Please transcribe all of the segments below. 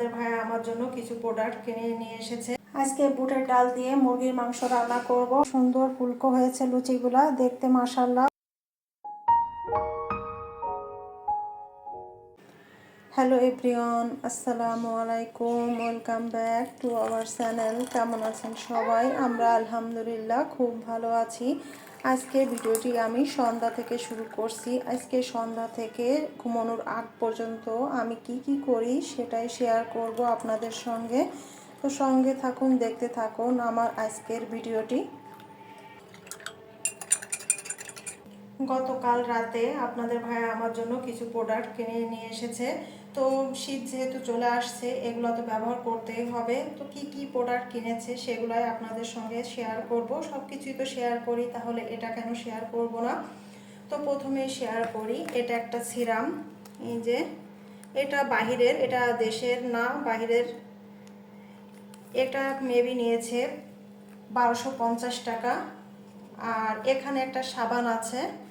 আপনাদের ভাই আমার জন্য কিছু প্রোডাক্ট কিনে নিয়ে এসেছে। আজকে বুটের ডাল দিয়ে মুরগির মাংস রান্না করব। সুন্দর ফুলকো হয়েছে লুচিগুলা, দেখতে মাশাল্লাহ হ্যালো এভরিওয়ান আসসালামু আলাইকুম welcome back to our channel কেমন আছেন সবাই? আমরা আলহামদুলিল্লাহ খুব ভালো আছি। আজকে ভিডিওটি আমি সন্ধ্যা থেকে শুরু করছি। আজকে সন্ধ্যা থেকে ঘুমানোর আগ পর্যন্ত আমি কি কি করি সেটাই শেয়ার করব আপনাদের সঙ্গে। তো সঙ্গে থাকুন, দেখতে থাকুন আমার আজকের ভিডিওটি। গতকাল রাতে আপনাদের ভাই আমার জন্য কিছু প্রোডাক্ট কিনে নিয়ে এসেছে। তো শীত যেহেতু চলে আসছে, এগুলো তো ব্যবহার করতেই হবে। তো কি কি প্রোডাক্ট কিনেছে সেগুলাই আপনাদের সঙ্গে শেয়ার করব। সব কিছুই তো শেয়ার করি, তাহলে এটা কেন শেয়ার করব না? তো প্রথমে শেয়ার করি, এটা একটা সিরাম এই যে, এটা বাহিরের, এটা দেশের না, বাহিরের। এটা মেবি নিয়েছে বারোশো টাকা। আর এখানে একটা সাবান আছে।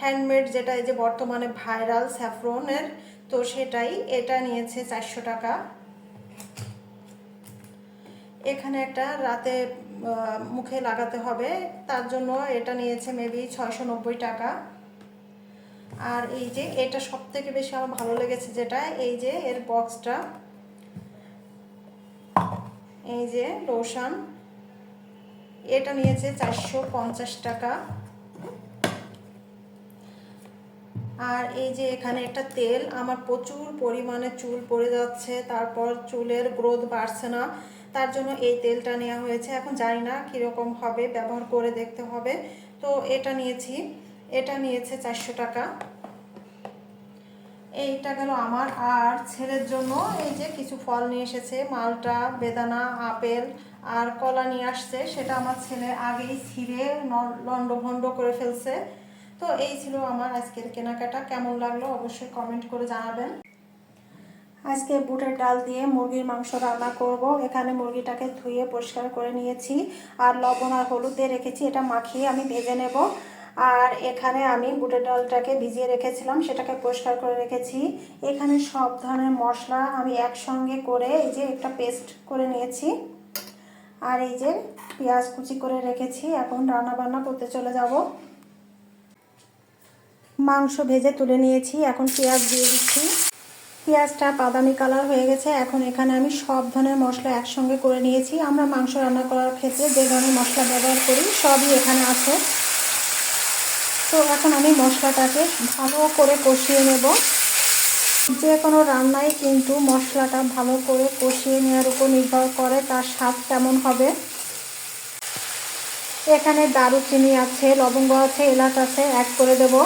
হ্যান্ডমেড যেটা এই যে বর্তমানে ভাইরাল স্যাফরনের তো সেটাই এটা নিয়েছে চারশো টাকা। এখানে একটা রাতে মুখে লাগাতে হবে, তার জন্য এটা নিয়েছে মেবি ছয়শো নব্বই টাকা। আর এই যে এটা সব থেকে বেশি আমার ভালো লেগেছে যেটা, এই যে এর বক্সটা এই যে লোশন এটা নিয়েছে চারশো পঞ্চাশ টাকা। আর এই যে এখানে একটা তেল, আমার প্রচুর পরিমাণে চুল পড়ে যাচ্ছে, তারপর চুলের গ্রোথ বাড়ছে না, তার জন্য এই তেলটা নেওয়া হয়েছে। এখন জানি না কীরকম হবে, ব্যবহার করে দেখতে হবে। তো এটা নিয়েছি, এটা নিয়েছে চারশো টাকা। এইটা গেল আমার। আর ছেলের জন্য এই যে কিছু ফল নিয়ে এসেছে, মালটা, বেদানা, আপেল আর কলা নিয়ে আসছে। সেটা আমার ছেলে আগেই ছিঁড়ে লন্ড ভন্ড করে ফেলছে। তো এই ছিল আমার আজকের কেনাকাটা। কেমন লাগল অবশ্যই কমেন্ট করে জানাবেন। আজকে বুটের ডাল দিয়ে মুরগির মাংস রান্না করব। এখানে মুরগিটাকে ধুয়ে পরিষ্কার করে নিয়েছি। আর লবণ আর হলুদ দিয়ে রেখেছি, এটা মাখিয়ে আমি ভেজে নেব। আর এখানে আমি বুটের ডালটাকে ভিজিয়ে রেখেছিলাম, সেটাকে পরিষ্কার করে রেখেছি। এখানে সব ধরনের মশলা আমি একসঙ্গে করে এই যে একটা পেস্ট করে নিয়েছি। আর এই যে পেঁয়াজ কুচি করে রেখেছি, এখন রান্না বান্না করতে চলে যাব। মাংস ভেজে তুলে নিয়েছি, এখন পেঁয়াজ দিয়ে দিচ্ছি। পেঁয়াজটা বাদামি কালার হয়ে গেছে, এখন এখানে আমি সব ধরনের মশলা একসঙ্গে করে নিয়েছি। আমরা মাংস রান্না করার ক্ষেত্রে যে ধরনের মশলা ব্যবহার করি, সবই এখানে আছে। তো এখন আমি মশলাটাকে ভালো করে কষিয়ে নেব। যে কোনো রান্নায় কিন্তু মশলাটা ভালো করে কষিয়ে নেওয়ার উপর নির্ভর করে তার স্বাদ কেমন হবে। এখানে দারুচিনি আছে, লবঙ্গ আছে, এলাচ আছে অ্যাড করে দেবো।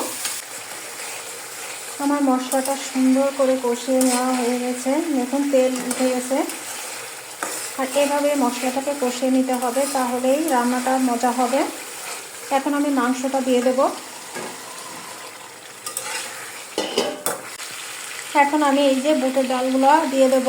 আমার মশলাটা সুন্দর করে কষিয়ে নেওয়া হয়ে গেছে। দেখুন, তেল উঠে গেছে। আর এভাবে মশলাটাকে কষিয়ে নিতে হবে, তাহলেই রান্নাটা মজা হবে। এখন আমি মাংসটা দিয়ে দেব। এখন আমি এই যে বুটের ডালগুলো দিয়ে দেব।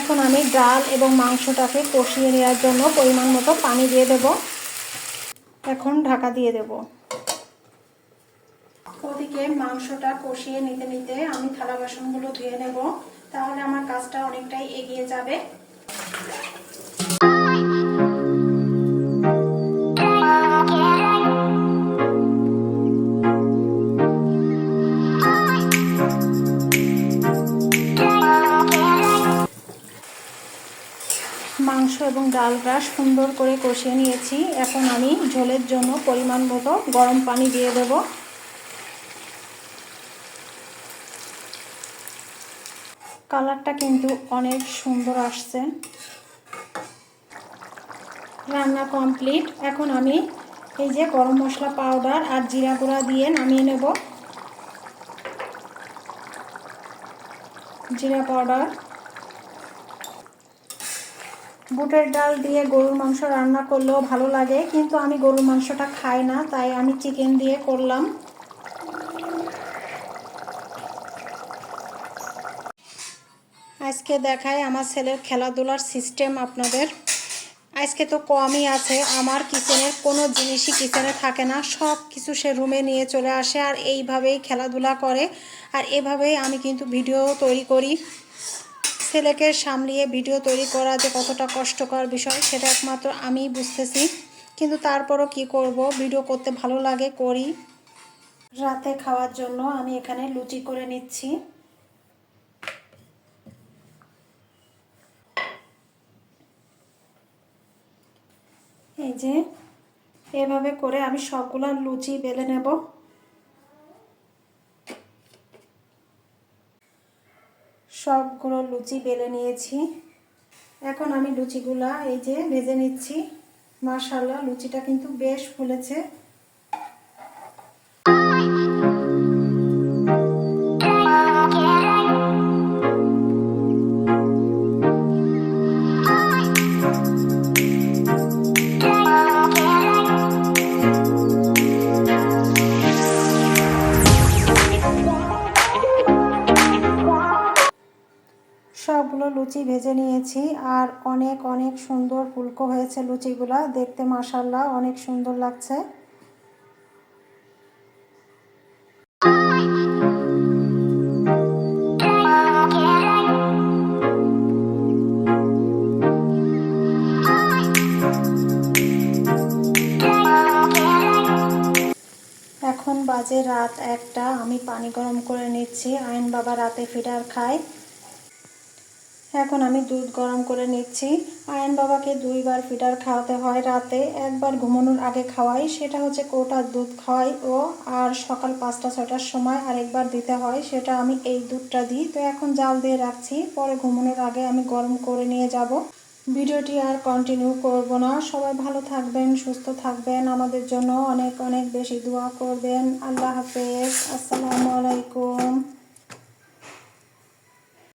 এখন আমি ডাল এবং মাংসটাকে কষিয়ে নেওয়ার জন্য পরিমাণ মতো পানি দিয়ে দেব। এখন ঢাকা দিয়ে দেব। ওদিকে মাংসটা কষিয়ে নিতে নিতে আমি থালা বাসনগুলো ধুয়ে নেব। তাহলে আমার কাজটা অনেকটাই এগিয়ে যাবে। এবং ডালটা সুন্দর করে কষিয়ে নিয়েছি। এখন আমি ঝোলের জন্য পরিমাণ মতো গরম পানি দিয়ে দেব। কালারটা কিন্তু অনেক সুন্দর আসছে। রান্না কমপ্লিট। এখন আমি এই যে গরম মশলা পাউডার আর জিরা গুঁড়া দিয়ে নামিয়ে নেব। জিরা পাউডার বুটের ডাল দিয়ে গরুর মাংস রান্না করলেও ভালো লাগে, কিন্তু আমি গরুর মাংসটা খাই না, তাই আমি চিকেন দিয়ে করলাম। আজকে দেখায় আমার ছেলের খেলাধুলার সিস্টেম আপনাদের। আজকে তো কমই আছে, আমার কিচেনের কোনো জিনিসই কিচেনে থাকে না, সব কিছু সে রুমে নিয়ে চলে আসে, আর এইভাবেই খেলাধুলা করে, আর এভাবেই আমি কিন্তু ভিডিও তৈরি করি। ছেলেকে সামলিয়ে ভিডিও তৈরি করা যে কতটা কষ্টকর বিষয়, সেটা একমাত্র আমিই বুঝতেছি। কিন্তু তারপরও কি করব? ভিডিও করতে ভালো লাগে, করি। রাতে খাওয়ার জন্য আমি এখানে লুচি করে নিচ্ছি। এই যে, এভাবে করে আমি সবগুলো লুচি বেলে নেব। সবগুলো লুচি বেলে নিয়েছি। এখন আমি লুচিগুলা এই যে ভেজে নিচ্ছি। মাশাল্লাহ লুচিটা কিন্তু বেশ ফুলেছে। লুচি ভেজে নিয়েছি আর অনেক অনেক সুন্দর ফুলকো হয়েছে লুচিগুলা। দেখতে মাশাল্লাহ অনেক সুন্দর লাগছে। এখন বাজে রাত একটা, আমি পানি গরম করে নিচ্ছি। আইন বাবা রাতে ফিডার খায়। এখন আমি দুধ গরম করে নিচ্ছি। আয়ন বাবাকে দুইবার ফিডার খাওয়াতে হয় রাতে। একবার ঘুমানোর আগে খাওয়াই, সেটা হচ্ছে কোটার দুধ খাওয়াই ও আর সকাল পাঁচটা ছটার সময় আরেকবার দিতে হয়, সেটা আমি এই দুধটা দিই। তো এখন জাল দিয়ে রাখছি, পরে ঘুমানোর আগে আমি গরম করে নিয়ে যাব। ভিডিওটি আর কন্টিনিউ করব না। সবাই ভালো থাকবেন, সুস্থ থাকবেন। আমাদের জন্য অনেক অনেক বেশি দোয়া করবেন। আল্লাহ হাফেজ। আসসালামু আলাইকুম।